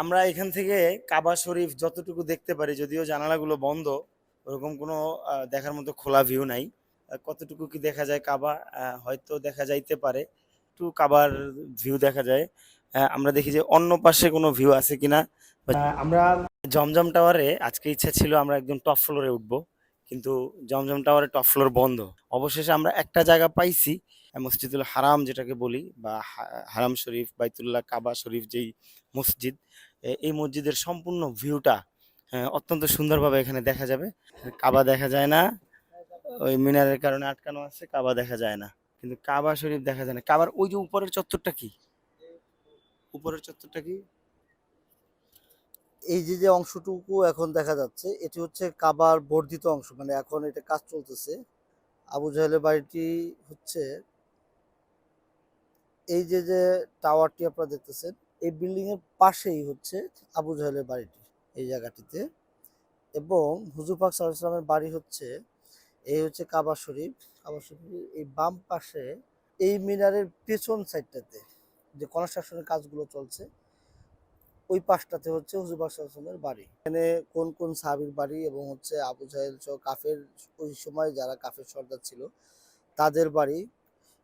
আমরা এখান থেকে কাবা শরীফ যতটুকু দেখতে পারি যদিও জানালাগুলো বন্ধ ওরকম কোনো দেখার মতো খোলা ভিউ নাই। কতটুকু কি দেখা যায় কাবা? হয়তো দেখা যাইতে পারে। একটু কাবার ভিউ দেখা যায়। আমরা দেখি যে অন্য পাশে কোনো ভিউ আছে কিনা। আমরা জমজম টাওয়ারে আজকে ইচ্ছা ছিল আমরা একদম টপ ফ্লোরে উঠবো। কিন্তু জমজম টাওয়ারে টপ ফ্লোর বন্ধ। অবশেষে আমরা একটা জায়গা পাইছি মসজিদুল হারাম যেটাকে বলি, বা হারাম শরীফ, বাইতুল্লাহ কাবা শরীফ যেই মসজিদ এই মসজিদের সম্পূর্ণ ভিউটা অত্যন্ত সুন্দরভাবে এখানে দেখা যাবে। কাবা দেখা যায় না, ওই মিনারের কারণে আটকানো আছে, কাবা দেখা যায় না। কিন্তু কাবা শরীফ দেখা যায় না। কাবার ওই যে উপরের চত্বরটা কি? উপরের চত্বরটা কি? এই যে যে অংশটুকু এখন দেখা যাচ্ছে, এটি হচ্ছে কাবার বর্ধিত অংশ মানে এখন এটা কাজ চলতেছে। আবু জাহেলের বাড়িটি হচ্ছে এই যে যে টাওয়ারটি আপনারা দেখতেছেন, এই বিল্ডিং এর পাশেই হচ্ছে আবু জাহেলের বাড়িটি, এই জায়গাটিতে। এবং হুজুর পাক সাল্লামের বাড়ি হচ্ছে, এই হচ্ছে কাবা শরীফ। কাবা শরীফের এই বাম পাশে এই মিনারের পেছন সাইডটাতে যে কনস্ট্রাকশনের কাজগুলো চলছে ওই পাশটাতে হচ্ছে হুজুর সাল্লামের বাড়ি। এখানে কোন কোন সাহাবীর বাড়ি এবং হচ্ছে আবু জাহেল সহ কাফের ওই সময় যারা কাফের সর্দার ছিল, তাদের বাড়ি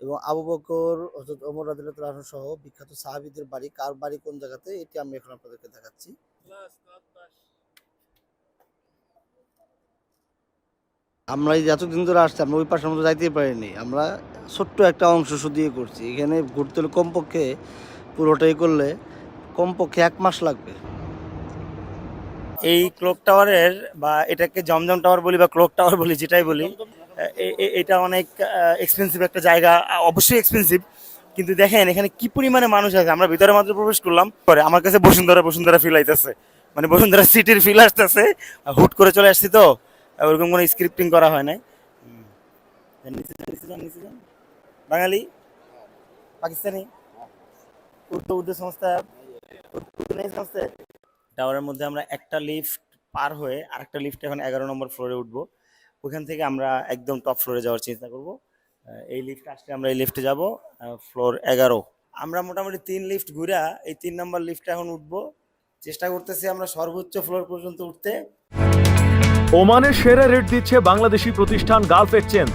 এবং আবু বকর হজরত ওমর রাদিল্লাহ সহ বিখ্যাত সাহাবীদের বাড়ি। কার বাড়ি কোন জায়গাতে, এটি আমি এখন আপনাদেরকে দেখাচ্ছি। আমরা এই এতদিন ধরে আসছি, আমরা ওই পাশের মতো যাইতেই পারিনি। আমরা ছোট্ট একটা অংশ শুধিয়ে করছি। এখানে ঘুরতে হলে কমপক্ষে পুরোটাই করলে কমপক্ষে এক মাস লাগবে। এই ক্লক টাওয়ারের বা এটাকে জমজম টাওয়ার বলি বা ক্লক টাওয়ার বলি, যেটাই বলি এটা অনেক এক্সপেন্সিভ একটা জায়গা অবশ্যই এক্সপেন্সিভ কিন্তু দেখেন, এখানে কি পরিমাণে মানুষ আছে? আমরা ভিতরে মাত্র প্রবেশ করলাম, পরে আমার কাছে বসুন্ধরা বসুন্ধরা ফিল আইতেছে। মানে বসুন্ধরা সিটির ফিল আসতেছে। হুট করে চলে আসছি তো ওরকম কোনো স্ক্রিপ্টিং করা হয় নাই। বাঙালি? পাকিস্তানি? উর্দু উর্দু সংস্থা? টাওয়ারের মধ্যে আমরা একটা লিফট পার হয়ে আরেকটা লিফট এখন এগারো নম্বর ফ্লোরে উঠবো। ওখান থেকে আমরা একদম টপ ফ্লোরে যাওয়ার চিন্তা করব। এই লিফট আসলে আমরা এই লিফটে যাব ফ্লোর এগারো। আমরা মোটামুটি তিন লিফট ঘুরা এই তিন নম্বর লিফটে এখন উঠবো। চেষ্টা করতেছি আমরা সর্বোচ্চ ফ্লোর পর্যন্ত উঠতে। ওমানের সেরা রেট দিচ্ছে বাংলাদেশি প্রতিষ্ঠান গালফ এক্সচেঞ্জ